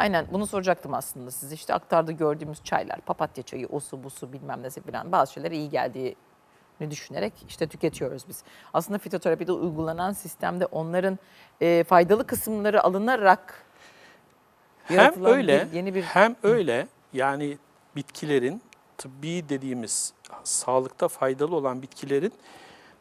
Aynen bunu soracaktım aslında size. İşte aktarda gördüğümüz çaylar, papatya çayı, o su bu su bilmem nesi falan bazı şeylere iyi geldiğini düşünerek işte tüketiyoruz biz. Aslında fitoterapide uygulanan sistemde onların e, faydalı kısımları alınarak Hem öyle bir- yeni bir hem öyle yani bitkilerin tıbbi dediğimiz sağlıkta faydalı olan bitkilerin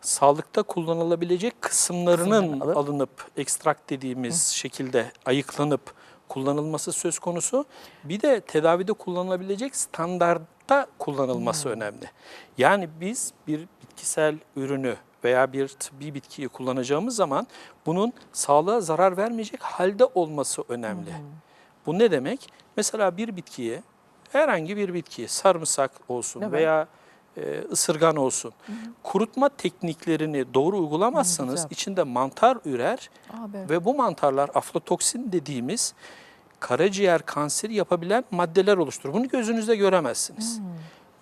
sağlıkta kullanılabilecek kısımlarının alınıp ekstrakt dediğimiz şekilde ayıklanıp kullanılması söz konusu. Bir de tedavide kullanılabilecek standartta kullanılması önemli. Yani biz bir bitkisel ürünü veya bir tıbbi bitkiyi kullanacağımız zaman bunun sağlığa zarar vermeyecek halde olması önemli. Bu ne demek? Mesela bir bitkiye, herhangi bir bitkiye, sarımsak olsun Evet. veya e, ısırgan olsun, kurutma tekniklerini doğru uygulamazsanız güzel. içinde mantar ürer Aa, ve bu mantarlar aflatoksin dediğimiz karaciğer kanseri yapabilen maddeler oluşturur. Bunu gözünüzde göremezsiniz.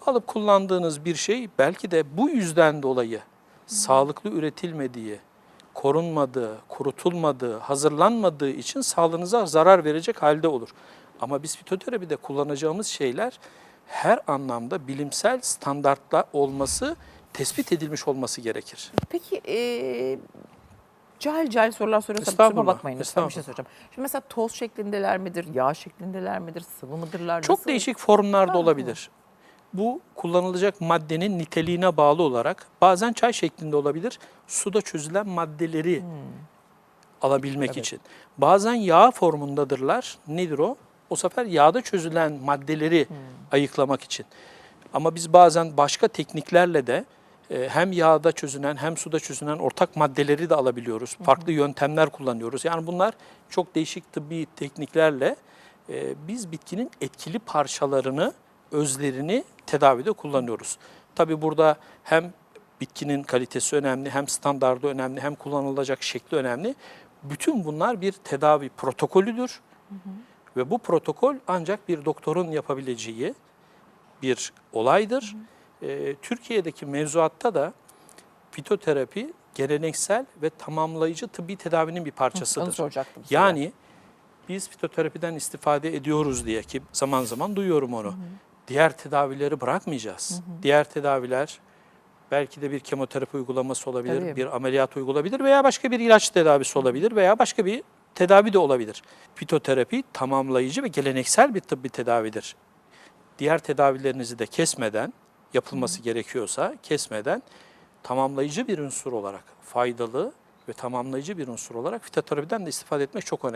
Alıp kullandığınız bir şey belki de bu yüzden dolayı sağlıklı üretilmediği, korunmadığı, kurutulmadığı, hazırlanmadığı için sağlığınıza zarar verecek halde olur. Ama biz fitoterapide kullanacağımız şeyler her anlamda bilimsel standartla olması, tespit edilmiş olması gerekir. Peki e, cahil cahil sorular soruyorsam kusuruma Estağfurullah, bakmayın lütfen bir şey estağfurullah. soracağım. Şimdi mesela toz şeklindeler midir, yağ şeklindeler midir, sıvı mıdırlar? Çok nasıl? değişik formlarda Ha. olabilir. Bu kullanılacak maddenin niteliğine bağlı olarak bazen çay şeklinde olabilir. Suda çözülen maddeleri alabilmek Evet. için. Bazen yağ formundadırlar. Nedir o? O sefer yağda çözülen maddeleri ayıklamak için. Ama biz bazen başka tekniklerle de hem yağda çözünen hem suda çözünen ortak maddeleri de alabiliyoruz. Farklı yöntemler kullanıyoruz. Yani bunlar çok değişik tıbbi tekniklerle e, biz bitkinin etkili parçalarını, özlerini tedavide kullanıyoruz. Tabii burada hem bitkinin kalitesi önemli, hem standardı önemli, hem kullanılacak şekli önemli. Bütün bunlar bir tedavi protokolüdür. Ve bu protokol ancak bir doktorun yapabileceği bir olaydır. Ee, Türkiye'deki mevzuatta da fitoterapi geleneksel ve tamamlayıcı tıbbi tedavinin bir parçasıdır. soracaktım. size. Yani biz fitoterapiden istifade ediyoruz diye ki zaman zaman duyuyorum onu. Diğer tedavileri bırakmayacağız. Diğer tedaviler belki de bir kemoterapi uygulaması olabilir, Tabii. bir ameliyat uygulanabilir veya başka bir ilaç tedavisi olabilir veya başka bir tedavi de olabilir. Fitoterapi tamamlayıcı ve geleneksel bir tıbbi tedavidir. Diğer tedavilerinizi de kesmeden, yapılması gerekiyorsa kesmeden tamamlayıcı bir unsur olarak faydalı ve tamamlayıcı bir unsur olarak fitoterapiden de istifade etmek çok önemli.